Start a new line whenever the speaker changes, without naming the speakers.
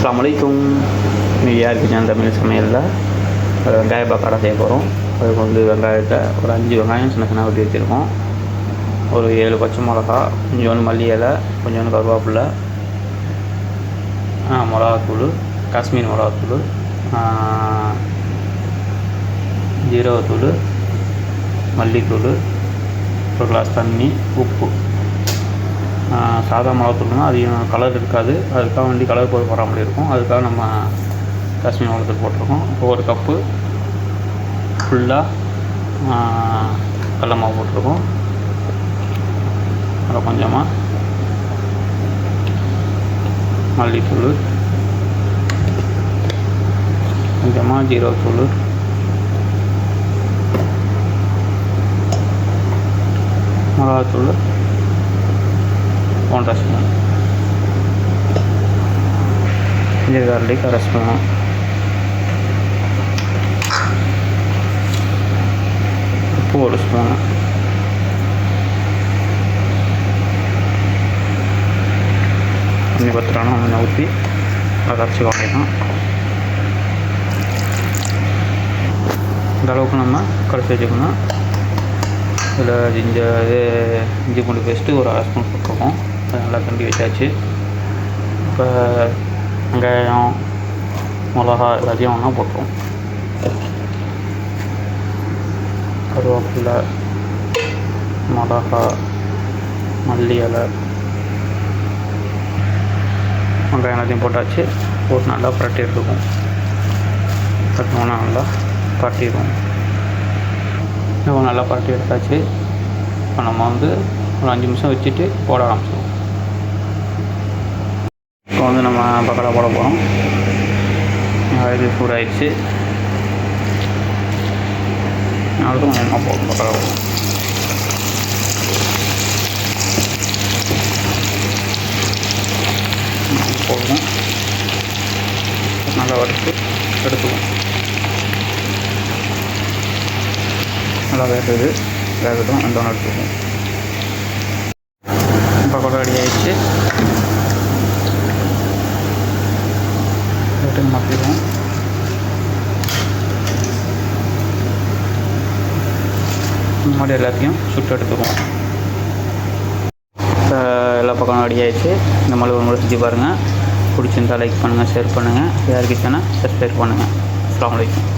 அஸ்லாம் வலைக்கும் யாருக்கு கிச்சன் தமிழ் சமையலில் ஒரு வெங்காய பக்காடா செய்ய போகிறோம் அதுக்கு வந்து வெங்காயத்தை ஒரு அஞ்சு வெங்காயம் சின்ன சின்ன வெட்டி வச்சுருக்கோம் ஒரு ஏழு பச்சை மிளகா கொஞ்சோண்டு மல்லி இலை கொஞ்சோண்டு கருவேப்பிலை மிளகாத்தூள் காஷ்மீர் மிளகாத்தூள் ஜீரகத்தூள் மல்லித்தூள் ஒரு கிளாஸ் தண்ணி உப்பு சாதா சாதா மிளகாத்தூள்னா அதிகம் கலர் இருக்காது. அதுக்காக வேண்டி கலர் போட்டு போகிற மாதிரி இருக்கும். அதுக்காக நம்ம காஷ்மீர் மிளகாத்தூள் போட்டிருக்கோம். இப்போ ஒரு கப்பு ஃபுல்லாக கடல மாவு போட்டிருக்கோம். அப்புறம் கொஞ்சமாக மல்லித்தூள் கொஞ்சமாக ஜீரகத்தூள் மிளகாத்தூள் ஒன்றரை ஸ்பூன் இஞ்சி garlic அரை ஸ்பூன். உப்பு ஒரு ஸ்பூன். தண்ணி பத்திரான கொஞ்சம் ஊற்றி அதை கரைச்சி வாங்கிடணும் இந்த அளவுக்கு நம்ம கரைச்சி வச்சுக்கணும். இதில் ஜிஞ்சர் இது இஞ்சி பூண்டு பேஸ்ட்டு ஒரு அரை ஸ்பூன் போட்டிருக்கோம். இப்போ நல்லா கிண்டி வச்சாச்சு. இப்போ வெங்காயம் மிளகா எல்லாத்தையும் ஒன்றா போட்டுருவோம் கருவேப்பிலை மிளகா மல்லி இலை வெங்காயம் எல்லாத்தையும் போட்டாச்சு. போட்டு நல்லா புரட்டி எடுத்துக்கும் பட்டோன்னா நல்லா பரட்டிடுவோம். இப்போ நல்லா பரட்டி எடுத்தாச்சு. இப்போ நம்ம வந்து ஒரு அஞ்சு நிமிஷம் வச்சுட்டு போட ஆரம்பிச்சிடுவோம். இப்போ வந்து நம்ம பக்கடா போட போகிறோம் இது ஆயிடுச்சு. அடுத்து கொஞ்சமாக போடும் பக்கடா போடும் போடுவோம் நல்லா வறுத்து எடுத்துவோம் நல்லா வேகுது வேகட்டும் அந்த ஒன்று எடுத்துக்குவோம் கூட ரெடி ஆகிடுச்சு ரிட்டன் மாற்றிடுவோம் முன்னாடி எல்லாத்தையும் சுட்டு எடுத்துக்குவோம். இப்போ எல்லா பக்கம் ரெடி ஆகிடுச்சு இந்த மாதிரி ஒரு முறை செஞ்சு பாருங்கள் பிடிச்சிருந்தால் லைக் பண்ணுங்கள் ஷேர் பண்ணுங்கள் யாருக்கு கிச்சனை சப்ஸ்கிரைப் பண்ணுங்கள் அஸ்லாம் வலைக்கம்